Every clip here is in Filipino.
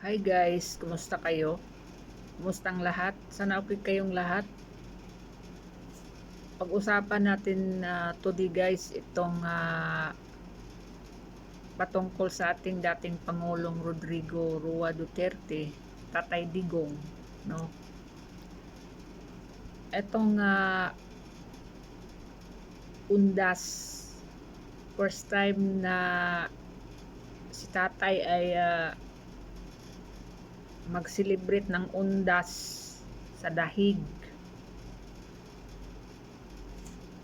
Hi guys, kumusta kayo? Kumusta ang lahat? Sana okay kayong lahat. Pag-usapan natin uh, today guys itong uh, patungkol sa ating dating Pangulong Rodrigo Rua Duterte, Tatay Digong, no? Etong uh, undas first time na si tatay ay uh, mag-celebrate ng undas sa dahig.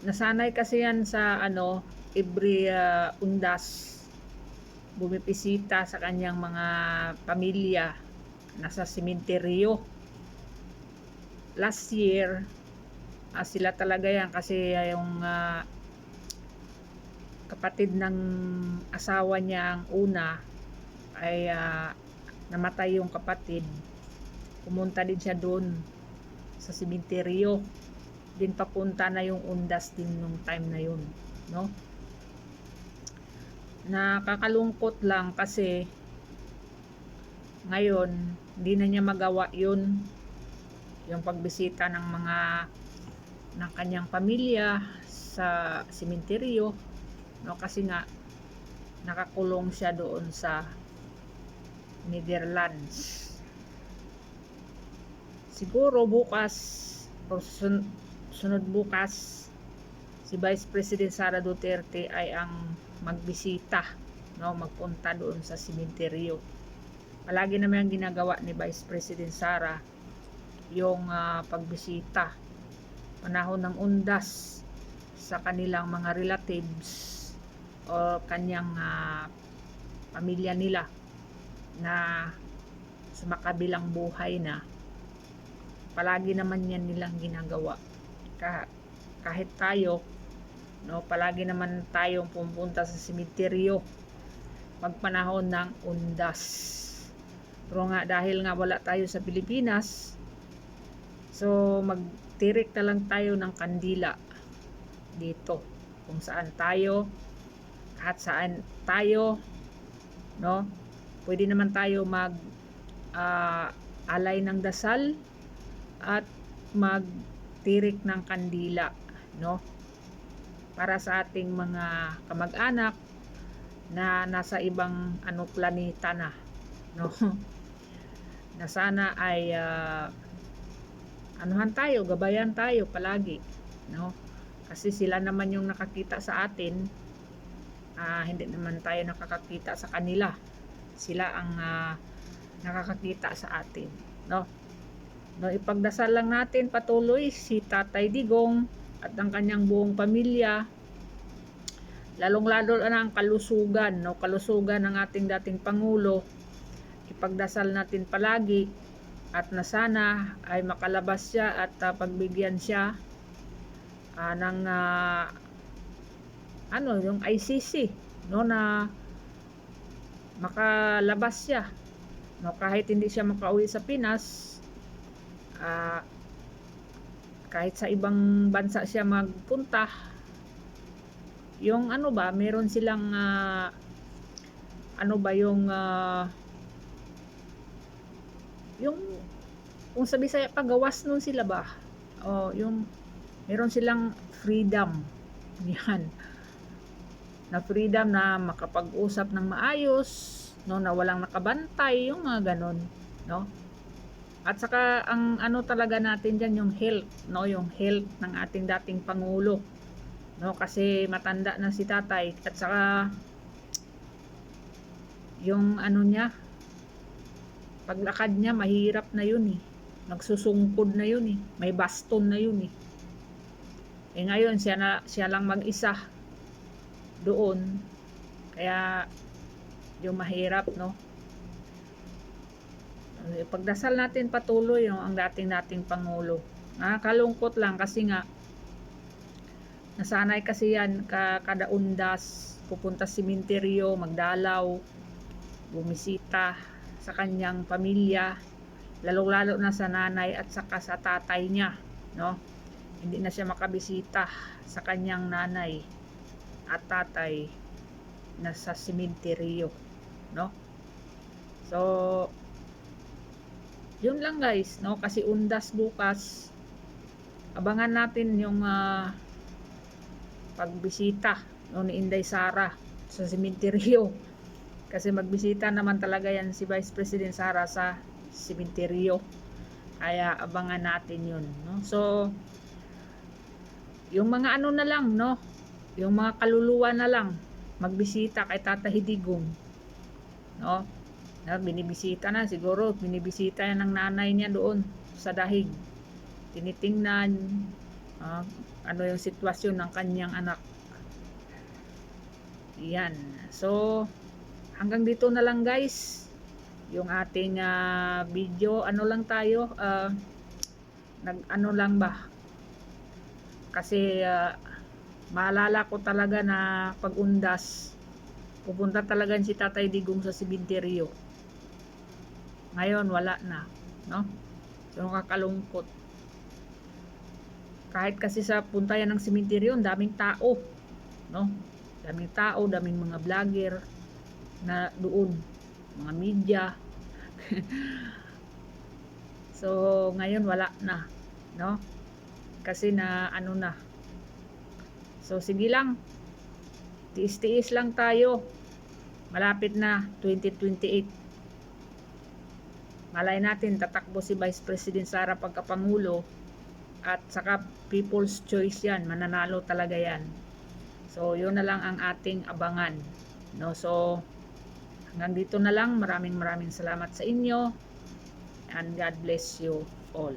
Nasanay kasi yan sa ano, every uh, undas bumipisita sa kanyang mga pamilya nasa sementeryo. Last year, uh, sila talaga yan kasi uh, yung uh, kapatid ng asawa niya ang una ay uh, namatay yung kapatid. Pumunta din siya doon sa simenteryo. Din papunta na yung undas din nung time na yun no? Nakakalungkot lang kasi ngayon hindi na niya magawa yun. Yung pagbisita ng mga ng kanyang pamilya sa simenteryo no? Kasi nga nakakulong siya doon sa Netherlands. Siguro bukas o sun, sunod bukas si Vice President Sara Duterte ay ang magbisita no? Magpunta doon sa simenteryo. Palagi naman ang ginagawa ni Vice President Sara yung uh, pagbisita panahon ng undas sa kanilang mga relatives o kanyang uh, pamilya nila na sa makabilang buhay na palagi naman yan nilang ginagawa. Kah kahit tayo no palagi naman tayong pumunta sa simeteryo pagpanahon ng undas. Pero nga dahil nga wala tayo sa Pilipinas so magtirik na lang tayo ng kandila dito. Kung saan tayo at saan tayo no pwede naman tayo mag uh, alay ng dasal at magtirik ng kandila no? Para sa ating mga kamag-anak na nasa ibang ano planeta na no? Na sana ay uh, anuhan tayo gabayan tayo palagi no? Kasi sila naman yung nakakita sa atin uh, hindi naman tayo nakakakita sa kanila sila ang uh, nakakakita sa atin no? No ipagdasal lang natin patuloy si Tatay Digong at ang kanyang buong pamilya. Lalong lalo na ang kalusugan no? Kalusugan ng ating dating pangulo. Ipagdasal natin palagi at na sana ay makalabas siya at uh, pagbigyan siya uh, ng uh, ano yung ICC no? Na makalabas siya. No kahit hindi siya makauwi sa Pinas uh, kahit sa ibang bansa siya magpunta yung ano ba meron silang uh, ano ba yung uh, yung kung sabi sa pagawas nun sila ba? O yung meron silang freedom. Yan na freedom na makapag-usap ng maayos, no, na walang nakabantay, yung mga ganon, no? At saka ang ano talaga natin diyan yung health, no, yung health ng ating dating pangulo. No, kasi matanda na si Tatay at saka yung ano niya paglakad niya mahirap na yun eh. Nagsusungkod na yun eh. May baston na yun eh. Eh ngayon siya na siya lang mag-isa doon. Kaya yung mahirap, no? Pagdasal natin patuloy no, ang dating nating Pangulo. Nakakalungkot lang kasi nga nasanay kasi yan ka, kada undas pupunta sa simenteryo, magdalaw, bumisita sa kanyang pamilya, lalo-lalo na sa nanay at saka sa tatay niya, no? Hindi na siya makabisita sa kanyang nanay at tatay na sa simenteryo no so yun lang guys, no? Kasi undas bukas. Abangan natin yung ah, pagbisita no, ni Inday Sara sa sementeryo. Kasi magbisita naman talaga yan si Vice President Sara sa sementeryo. Kaya abangan natin yun, no? So, yung mga ano na lang, no? Yung mga kaluluwa na lang magbisita kay Tata Hidigong. No? Na binibisita na siguro, binibisita yan ng nanay niya doon sa dahig. Tinitingnan ah, ano yung sitwasyon ng kanyang anak. Yan. So, hanggang dito na lang guys. Yung ating ah, video, ano lang tayo, ah, nag ano lang ba? Kasi ah, maalala ko talaga na pag-undas, pupunta talaga si Tatay Digong sa simenteryo. Ngayon, wala na. No? So, nakakalungkot. Kahit kasi sa punta yan ng simenteryo, daming tao. No? Daming tao, daming mga vlogger na doon. Mga media. so, ngayon wala na. No? Kasi na ano na, So, sige lang. Tiis-tiis lang tayo. Malapit na 2028. Malay natin, tatakbo si Vice President Sara pagkapangulo at saka people's choice yan. Mananalo talaga yan. So, yun na lang ang ating abangan. No? So, hanggang dito na lang. Maraming maraming salamat sa inyo. And God bless you all.